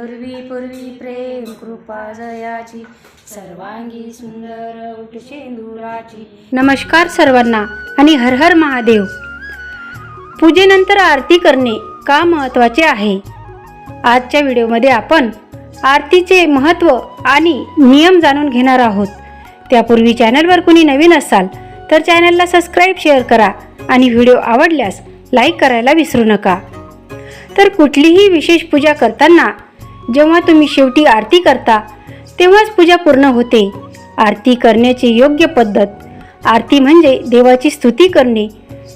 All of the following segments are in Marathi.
पूर्वी पूर्वी प्रेम कृपा जयाची सर्वांगी सुंदर उठ शेंदुराची. नमस्कार सर्वांना आणि हर हर महादेव. पूजेनंतर आरती करणे का महत्त्वाचे आहे? आजच्या व्हिडिओमध्ये आपण आरतीचे महत्त्व आणि नियम जाणून घेणार आहोत. त्यापूर्वी चॅनलवर कुणी नवीन असाल तर चॅनलला सबस्क्राईब शेअर करा आणि व्हिडिओ आवडल्यास लाईक करायला विसरू नका. तर कुठलीही विशेष पूजा करताना जेव्हा तुम्ही शेवटी आरती करता तेव्हाच पूजा पूर्ण होते. आरती करण्याची योग्य पद्धत. आरती म्हणजे देवाची स्तुती करणे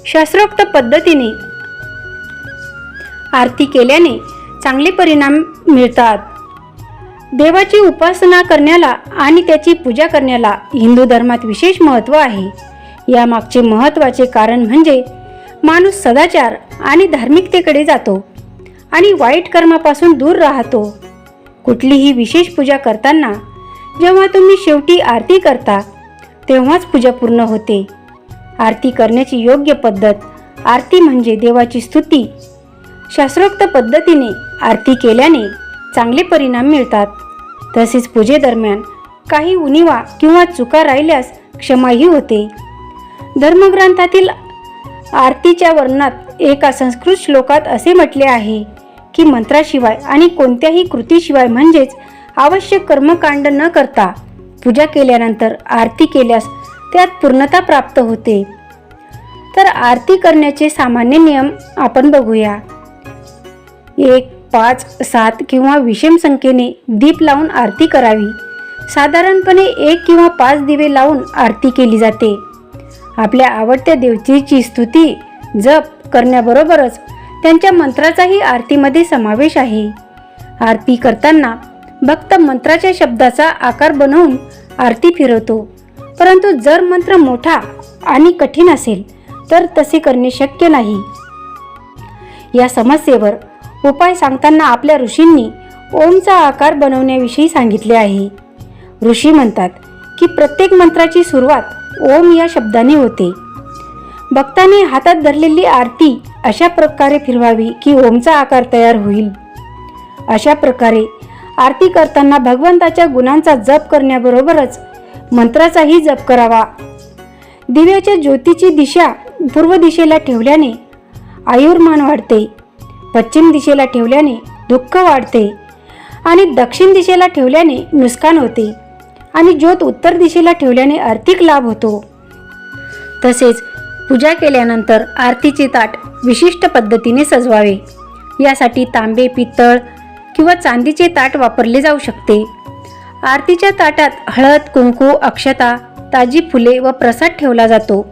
शास्त्रोक्त पद्धतीने. आरती केल्याने चांगले परिणाम मिळतात. देवाची उपासना करण्याला आणि त्याची पूजा करण्याला हिंदू धर्मात विशेष महत्त्व आहे. यामागचे महत्त्वाचे कारण म्हणजे माणूस सदाचार आणि धार्मिकतेकडे जातो. आणि वाईट कर्मापासून दूर राहतो. कुठलीही विशेष पूजा करताना जेव्हा तुम्ही शेवटी आरती करता तेव्हाच पूजा पूर्ण होते. आरती करण्याची योग्य पद्धत आरती म्हणजे देवाची स्तुती. शास्त्रोक्त पद्धतीने आरती केल्याने चांगले परिणाम मिळतात. तसेच पूजेदरम्यान काही उणिवा किंवा चुका राहिल्यास क्षमाही होते. धर्मग्रंथातील आरतीच्या वर्णनात एका संस्कृत श्लोकात असे म्हटले आहे की मंत्राशिवाय आणि कोणत्याही कृतीशिवाय म्हणजेच आवश्यक कर्मकांड न करता पूजा केल्यानंतर आरती केल्यास त्यात पूर्णता प्राप्त होते. तर आरती करण्याचे सामान्य नियम आपण बघूया. एक पाच सात किंवा विषम संख्येने दीप लावून आरती करावी. साधारणपणे एक किंवा पाच दिवे लावून आरती केली जाते. आपल्या आवडत्या देवतेची स्तुती जप करण्याबरोबरच त्यांच्या मंत्राचाही आरतीमध्ये समावेश आहे. आरती करताना भक्त मंत्राच्या शब्दाचा आकार बनवून आरती फिरवतो. परंतु जर मंत्र मोठा आणि कठीण असेल तर तसे करणे शक्य नाही. या समस्येवर उपाय सांगताना आपल्या ऋषींनी ओमचा आकार बनवण्याविषयी सांगितले आहे. ऋषी म्हणतात की प्रत्येक मंत्राची सुरुवात ओम या शब्दाने होते. भक्ताने हातात धरलेली आरती अशा प्रकारे फिरवावी की ओमचा आकार तयार होईल. अशा प्रकारे आरती करताना भगवंताच्या गुणांचा जप करण्याबरोबरच मंत्राचाही जप करावा. दिव्याच्या ज्योतीची दिशा पूर्व दिशेला ठेवल्याने आयुर्मान वाढते पश्चिम दिशेला ठेवल्याने दुःख वाढते आणि दक्षिण दिशेला ठेवल्याने नुकसान होते आणि ज्योत उत्तर दिशेला ठेवल्याने आर्थिक लाभ होतो. तसेच पूजा केल्यानंतर आरतीचे ताट विशिष्ट पद्धतीने सजवावे. यासाठी तांबे पितळ किंवा चांदीचे ताट वापरले जाऊ शकते. आरतीच्या ताटात हळद कुंकू अक्षता ताजी फुले व प्रसाद ठेवला जातो.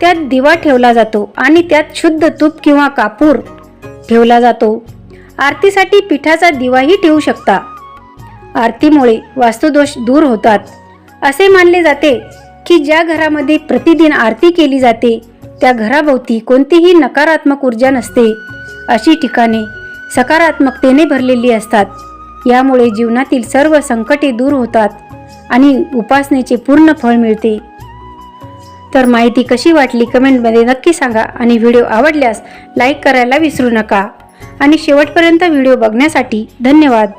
त्यात दिवा ठेवला जातो आणि त्यात शुद्ध तूप किंवा कापूर ठेवला जातो. आरतीसाठी पिठाचा दिवाही ठेवू शकता. आरतीमुळे वास्तुदोष दूर होतात. असे मानले जाते की ज्या घरामध्ये प्रतिदिन आरती केली जाते त्या घराभोवती कोणतीही नकारात्मक ऊर्जा नसते. अशी ठिकाणे सकारात्मकतेने भरलेली असतात. यामुळे जीवनातील सर्व संकटे दूर होतात आणि उपासनेचे पूर्ण फळ मिळते. तर माहिती कशी वाटली कमेंटमध्ये नक्की सांगा आणि व्हिडिओ आवडल्यास लाईक करायला विसरू नका. आणि शेवटपर्यंत व्हिडिओ बघण्यासाठी धन्यवाद.